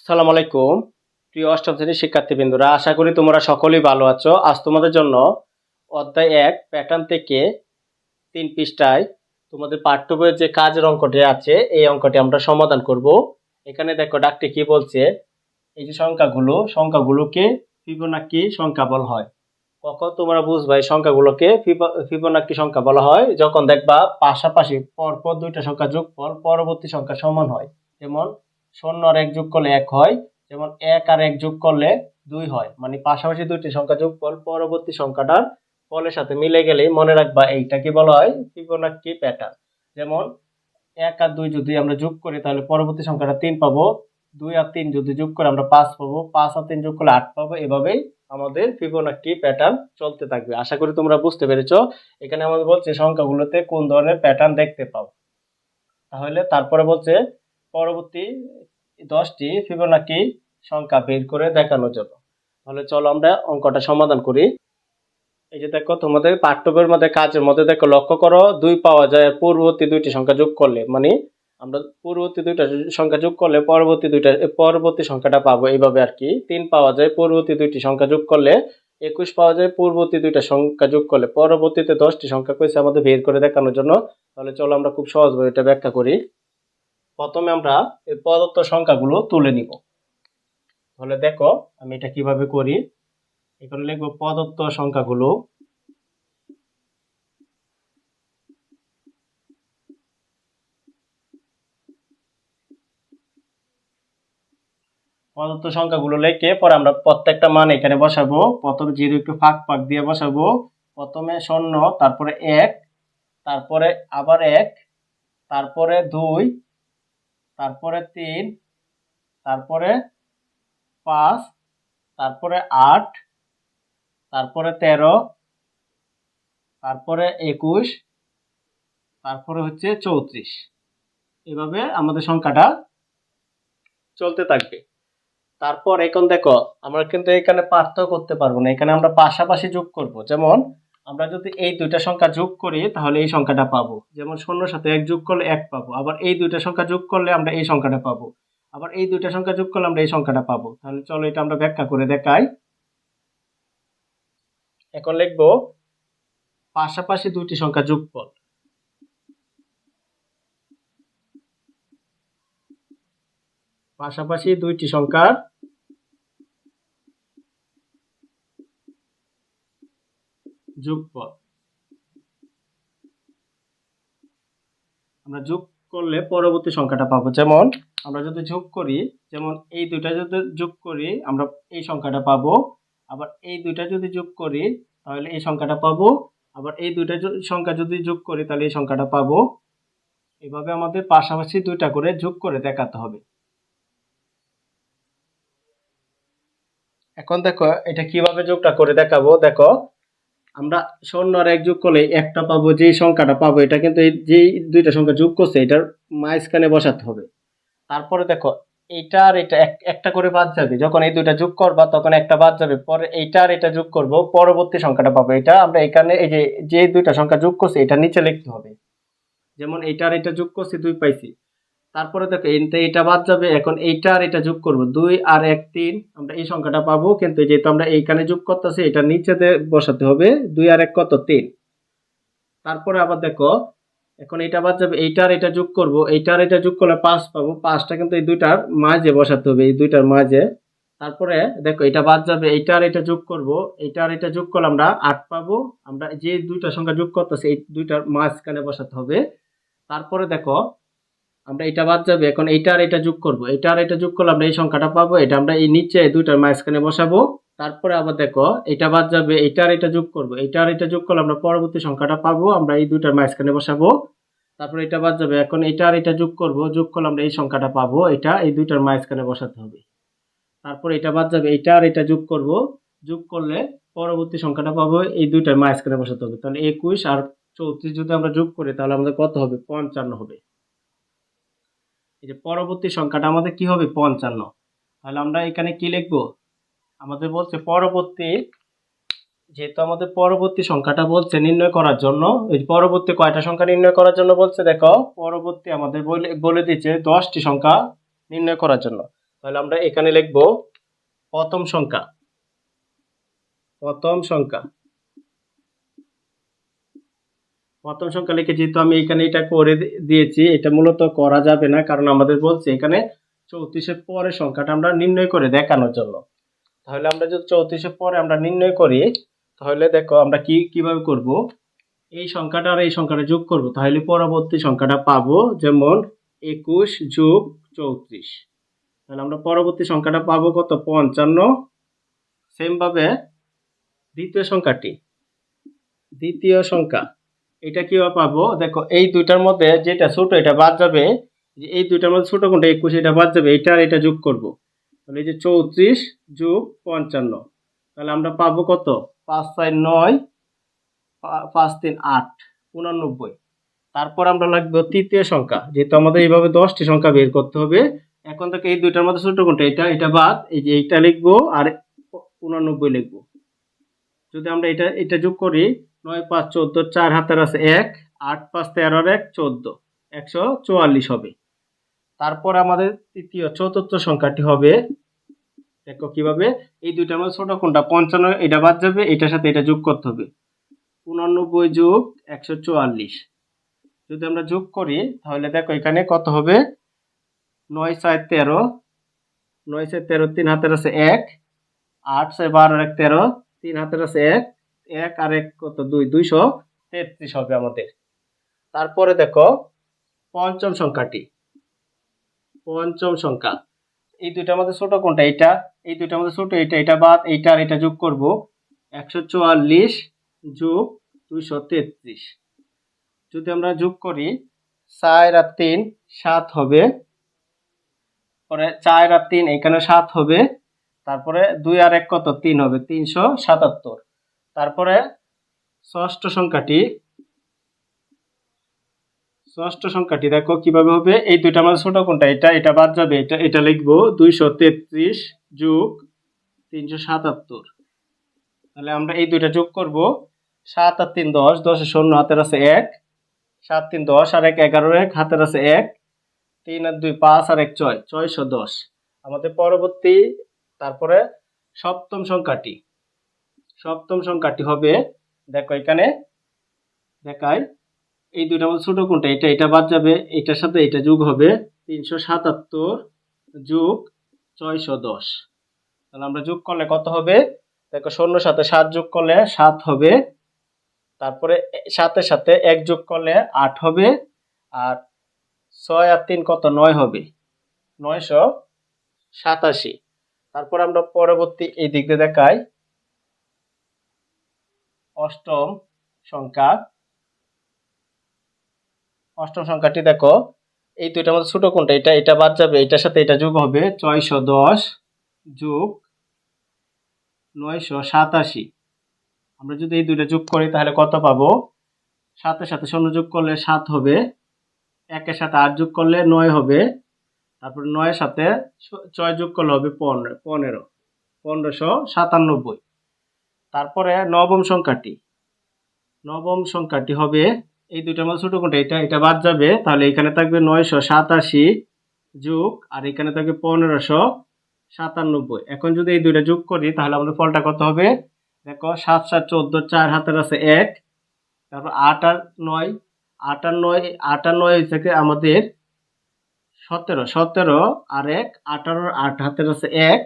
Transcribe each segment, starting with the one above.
আসসালামু আলাইকুম। প্রিয় অষ্টম শ্রেণির শিক্ষার্থীবৃন্দরা, আশা করি তোমরা সকলেই ভালো আছো। আজ তোমাদের জন্য অধ্যায় এক প্যাটার্ন থেকে তিন পৃষ্ঠায় তোমাদের পাঠ্য বইয়ের যে কাজের অঙ্কটি আছে, এই অঙ্কটি আমরা সমাধান করব। এখানে দেখো, ডাকটি কি বলছে? এই যে সংখ্যাগুলো, সংখ্যাগুলোকে ফিবোনাক্কি সংখ্যা বলা হয়। কখন তোমরা বুঝবা এই সংখ্যাগুলোকে ফিবো- ফিবোনাক্কি সংখ্যা বলা হয়? যখন দেখবা পাশাপাশি পরপর দুইটা সংখ্যা যোগফল পরবর্তী সংখ্যা সমান হয়। যেমন শূন্য আর এক যোগ করলে এক হয়। যেমন এক আর এক যোগ করলে দুই হয়। মানে পাশাপাশি দুইটি সংখ্যা যোগফল পরবর্তী সংখ্যাটার ফলের সাথে মিলে গেলেই মনে রাখবা এইটা কি বলা হয়? Fibonacci pattern. যেমন এক আর দুই যদি আমরা যোগ করি, তাহলে পরবর্তী সংখ্যাটা তিন পাবো। দুই আর তিন যদি যোগ করে আমরা পাঁচ পাবো। পাঁচ আর তিন যোগ করলে আট পাবো। এভাবেই আমাদের ফিবোনাক্কি প্যাটার্ন চলতে থাকবে। আশা করি তোমরা বুঝতে পেরেছ। এখানে আমাদের বলছে সংখ্যাগুলোতে কোন ধরনের প্যাটার্ন দেখতে পাও। তাহলে তারপরে বলছে পরবর্তী দশটি ফিবোনাকি সংখ্যা বের করে দেখানোর জন্য। তাহলে চলো আমরা অঙ্কটা সমাধান করি। এই যে দেখো, তোমাদের পাঠ্য বইয়ের মধ্যে, কাজের মধ্যে দেখো, লক্ষ্য করো, দুই পাওয়া যায়, পূর্ববর্তী দুইটি সংখ্যা যোগ করলে মানে আমরা পূর্ববর্তী দুইটা সংখ্যা যোগ করলে পরবর্তী দুইটা, পরবর্তী সংখ্যাটা পাবো এইভাবে আর কি। তিন পাওয়া যায়, পূর্ববর্তী দুইটি সংখ্যা যোগ করলে একুশ পাওয়া যায়, পূর্ববর্তী দুইটা সংখ্যা যোগ করলে পরবর্তীতে দশটি সংখ্যা কইছে আমাদের বের করে দেখানোর জন্য। তাহলে চলো আমরা খুব সহজভাবে এটা ব্যাখ্যা করি। প্রথমে আমরা এই প্রদত্ত সংখ্যাগুলো তুলে নিব। তাহলে দেখো, আমি এটা কীভাবে করি? এখানে লিখব প্রদত্ত সংখ্যাগুলো প্রদত্ত সংখ্যাগুলো লিখে পরে আমরা প্রত্যেকটা মান এখানে বসাবো। প্রথমে জিরো একটু ফাঁক ফাঁক দিয়ে বসাবো। প্রথমে শূন্য, তারপরে এক, তারপরে আবার এক, তারপরে দুই তারপরে তিন, তারপরে পাঁচ, তারপরে আট, তারপরে তেরো, তারপরে একুশ, তারপরে হচ্ছে চৌত্রিশ। এভাবে আমাদের সংখ্যাটা চলতে থাকবে। তারপর এখন দেখো, আমরা কিন্তু এখানে পার্থক্য করতে পারব না। এখানে আমরা পাশাপাশি যোগ করব। যেমন আমরা যদি এই দুইটা সংখ্যা যোগ করি, তাহলে এই সংখ্যাটা পাবো। যেমন শূন্যর সাথে এক যোগ করলে এক পাবো। আবার এই দুইটা সংখ্যা যোগ করলে আমরা এই সংখ্যাটা পাবো। আবার এই দুইটা সংখ্যা যোগ করলে আমরা এই সংখ্যাটা পাবো। তাহলে চলো এটা আমরা ব্যাখ্যা করে দেখাই। এখন লিখব, পাশাপাশি দুইটি সংখ্যা যোগফল। পাশাপাশি দুইটি সংখ্যার যোগফল। আমরা যোগ করলে পরবর্তী সংখ্যাটা পাবো। যেমন আমরা যদি যোগ করি, যেমন এই দুইটা যদি যোগ করি, আমরা এই সংখ্যাটা পাবো। আবার এই দুইটা যদি যোগ করি, তাহলে এই সংখ্যাটা পাবো। আবার এই দুইটা সংখ্যা যদি যোগ করি, তাহলে এই সংখ্যাটা পাবো। এভাবে আমাদের পাশাপাশি দুইটা করে যোগ করে দেখাতে হবে। এখন দেখো, এটা কীভাবে যোগটা করে দেখাবো? দেখো আমরা শূন্য আর এক যোগ করলে একটা পাবো, যেই সংখ্যাটা পাবো, এটা কিন্তু এই যেই দুইটা সংখ্যা যোগ করছে, এটার মাঝখানে বসাতে হবে। তারপরে দেখো, এইটা আর এটা এক- একটা করে বাদ যাবে। যখন এই দুইটা যোগ করবা, তখন একটা বাদ যাবে। পরে এইটা আর এটা যোগ করব, পরবর্তী সংখ্যাটা পাবো। এটা আমরা এখানে এই যে যে দুইটা সংখ্যা যোগ করছে, এটা নিচে লিখতে হবে। যেমন এইটা আর এটা যোগ করছি, দুই পাইছি। তারপরে দেখো এটা বাদ যাবে, এখন এইটা আর এটা যোগ করব। দুই আর এক, তিন, আমরা এই সংখ্যাটা পাবো, কিন্তু যেহেতু আমরা এইখানে যোগ করতেছি, এটা নিচেতে বসাতে হবে। দুই আর এক কত? তিন। তারপরে আবার দেখো, এখন এটা বাদ যাবে, এইটা আর এটা যোগ করব, এইটা আর এটা যোগ করলে পাঁচ পাবো। পাঁচটা কিন্তু এই দুইটার মাঝে বসাতে হবে, এই দুইটার মাঝে। তারপরে দেখো, এটা বাদ যাবে, এইটা আর এটা যোগ করব, এইটা আর এটা যোগ করলে আমরা আট পাবো। আমরা যে দুইটা সংখ্যা যোগ করতেছি, এই দুইটার মাঝখানে বসাতে হবে। তারপরে দেখো আমরা এটা বাদ যাবে, এখন এইটা আর এটা যোগ করব। এটা আর এটা যোগ করলে আমরা এই সংখ্যাটা পাবো, এটা আমরা এই নিচে দুইটার মাঝখানে বসাবো। তারপরে আবার দেখো, এটা বাদ যাবে এটা আর এটা যোগ করব। এটা আর এটা যোগ করলে আমরা পরবর্তী সংখ্যাটা পাবো, আমরা এই দুইটার মাঝখানে বসাবো। তারপরে এটা বাদ যাবে, এখন এটা আর এটা যোগ করব, যোগ করলে আমরা এই সংখ্যাটা পাবো, এটা এই দুইটার মাঝখানে বসাতে হবে। তারপরে এটা বাদ যাবে এটা আর এটা যোগ করব, যোগ করলে পরবর্তী সংখ্যাটা পাবো, এই দুইটার মাঝখানে বসাতে হবে। তাহলে একুশ আর চৌত্রিশ যদি আমরা যোগ করি, তাহলে আমাদের কত হবে? পঞ্চান্ন হবে। এই যে পরবর্তী সংখ্যাটা আমাদের কি হবে? পঞ্চান্ন। তাহলে আমরা এখানে কি লিখব? আমাদের বলছে পরবর্তী, যেহেতু আমাদের পরবর্তী সংখ্যাটা বলছে নির্ণয় করার জন্য, এই পরবর্তী কয়টা সংখ্যা নির্ণয় করার জন্য বলছে? দেখো, পরবর্তী আমাদের বলে দিচ্ছে দশটি সংখ্যা নির্ণয় করার জন্য। তাহলে আমরা এখানে লিখব প্রথম সংখ্যা। প্রথম সংখ্যা। প্রথম সংখ্যা লিখে যেহেতু আমি এখানে এটা করে দিয়েছি, এটা মূলত করা যাবে না, কারণ আমাদের বলছে এখানে চৌত্রিশের পরে সংখ্যাটা আমরা নির্ণয় করে দেখানোর জন্য। তাহলে আমরা যদি চৌত্রিশের পরে আমরা নির্ণয় করি, তাহলে দেখো আমরা কি, কীভাবে করব? এই সংখ্যাটা আর এই সংখ্যাটা যোগ করব, তাহলে পরবর্তী সংখ্যাটা পাবো যেমন একুশ যোগ চৌত্রিশ। তাহলে আমরা পরবর্তী সংখ্যাটা পাবো কত? পঞ্চান্ন। সেমভাবে দ্বিতীয় সংখ্যাটি, দ্বিতীয় সংখ্যা। এটা কীভাবে পাবো? দেখো, এই দুইটার মধ্যে যেটা ছোট, এটা বাদ যাবে। যে এই দুইটার মধ্যে ছোট কোনটা, একুশ, এটা বাদ যাবে। এটা আর এটা যোগ করব। তাহলে এই যে চৌত্রিশ যোগ পঞ্চান্ন। তাহলে আমরা পাবো কত? পাঁচ ছয় নয় পাঁচ, তিন, আট, উনানব্বই। তারপর আমরা লাগবে তৃতীয় সংখ্যা। যেহেতু আমাদের এইভাবে দশটি সংখ্যা বের করতে হবে, এখন থেকে এই দুইটার মধ্যে ছোট কোনটা? এটা এটা বাদ, এই যে এইটা লিখব আর উনানব্বই লিখব। যদি আমরা এটা এটা যোগ করি নয় পাঁচ চোদ্দ, চার হাতের আছে এক, আট পাঁচ তেরোর এক চোদ্দ। একশো চুয়াল্লিশ হবে। তারপর আমাদের তৃতীয়, চতুর্থ সংখ্যাটি হবে, দেখো কীভাবে, এই দুইটার মধ্যে ছোট কোনটা? পঞ্চান্ন, এটা বাদ যাবে, এটার সাথে এটা যোগ করতে হবে। উনানব্বই যোগ একশো চুয়াল্লিশ। যদি আমরা যোগ করি, তাহলে দেখো এখানে কত হবে? নয় ছয় তেরো, নয় ছয় তেরো তিন হাতের আছে এক, আট ছয় বারো এক তেরো, তিন হাতের আছে এক এক আর এক কত? দুই। দুইশো তেত্রিশ হবে আমাদের। তারপরে দেখো, পঞ্চম সংখ্যাটি। পঞ্চম সংখ্যা। এই দুইটার মধ্যে ছোট কোনটা? এটা এই দুইটার মধ্যে ছোট এটা এটা বাদ, এইটা আর এটা যোগ করব। একশো চুয়াল্লিশ যোগ দুইশো তেত্রিশ। যদি আমরা যোগ করি, চার আর তিন, সাত হবে। পরে চার আর তিন এখানে সাত হবে। তারপরে দুই আর এক কত? তিন হবে। তিনশো সাতাত্তর। তারপরে ষষ্ঠ সংখ্যাটি ষষ্ঠ সংখ্যাটি দেখো কীভাবে হবে। এই দুইটা আমাদের ছোট কোনটা? এটা এটা বাদ যাবে। এটা এটা লিখব দুইশো তেত্রিশ যোগ তিনশো সাতাত্তর। তাহলে আমরা এই দুইটা যোগ করব। সাত আর তিন দশ দশের শূন্য, হাতের আছে এক। সাত, তিন দশ, আর এক এগারো এক, হাতের আছে এক। তিন আর দুই, পাঁচ, আর এক ছয়, ছয়শো দশ। আমাদের পরবর্তী, তারপরে সপ্তম সংখ্যাটি। সপ্তম সংখ্যাটি হবে, দেখো এখানে দেখায় এই দুইটা মধ্যে ছোট কোনটা? এটা এটা বাদ যাবে, এটার সাথে এটা যোগ হবে তিনশো সাতাত্তর যোগ ছয়শো দশ। তাহলে আমরা যোগ করলে কত হবে? দেখো শূন্য সাথে সাত যোগ করলে সাত হবে, তারপরে সাতের সাথে এক যোগ করলে আট হবে, আর ছয় আর তিন কত? নয় হবে, নয়শো সাতাশি। তারপর আমরা পরবর্তী এই দিক দিয়ে দেখাই অষ্টম সংখ্যা। অষ্টম সংখ্যাটি দেখো, এই দুইটার মধ্যে ছোট কোনটা এটা এটা বাদ যাবে, এটার সাথে এটা যোগ হবে ছয়শো দশ যোগ নয়শো সাতাশি। আমরা যদি এই দুইটা যোগ করি, তাহলে কত পাবো? সাতের সাথে শূন্য যোগ করলে সাত হবে, একের সাথে আট যোগ করলে নয় হবে, তারপর নয়ের সাথে ছয় যোগ করলে হবে পনেরো পনেরো, পনেরোশো সাতানব্বই। তারপরে নবম সংখ্যাটি। নবম সংখ্যাটি হবে, এই দুইটার মধ্যে ছোট কোনটা? এটা এটা বাদ যাবে। তাহলে এখানে থাকবে নয়শো সাতাশি যোগ, আর এখানে থাকবে পনেরোশো সাতানব্বই। এখন যদি এই দুইটা যোগ করি, তাহলে আমাদের ফলটা কত হবে? দেখো, সাত সাত, চোদ্দ, চার হাতের আছে এক, তারপর আট আর নয়, আট আর নয়, আট আর নয় থেকে আমাদের সতেরো সতেরো আর এক, আঠারো আট হাতের আছে এক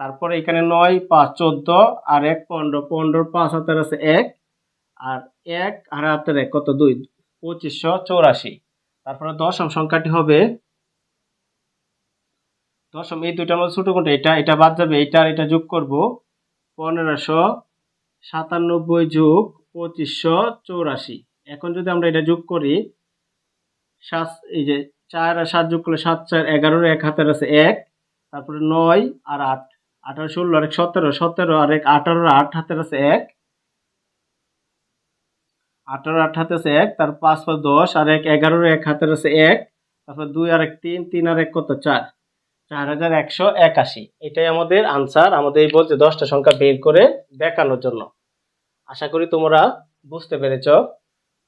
তারপরে এখানে নয়, পাঁচ, চোদ্দ, আর এক, পনেরো। পনেরো পাঁচ হাতের আছে এক, আর এক আর হাতের এক, কত? দুই, পঁচিশশো চৌরাশি। তারপরে দশম সংখ্যাটি হবে, দশম, এই দুইটার মধ্যে ছোট কোনটা? এটা এটা বাদ যাবে, এটা আর এটা যোগ করব। পনেরোশো সাতানব্বই যোগ পঁচিশশো চৌরাশি। এখন যদি আমরা এটা যোগ করি, সাত, এই যে চার আর সাত যোগ করলে সাত, চার, এগারোর এক হাতের আছে এক, তারপরে নয় আর আট। আঠারো ষোলো আর এক সতেরো সতেরো আর এক আঠারো, আট হাতের আছে এক। আঠারো, আট হাতে আছে এক, তার পাঁচ পাঁচ দশ আর এক এগারোর এক হাতের আছে এক, তারপর দুই আর এক তিন তিন আর এক কত? চার। চার হাজার একশো একাশি। এটাই আমাদের আনসার আমাদের এই বলছে দশটা সংখ্যা বের করে দেখানোর জন্য। আশা করি তোমরা বুঝতে পেরেছ।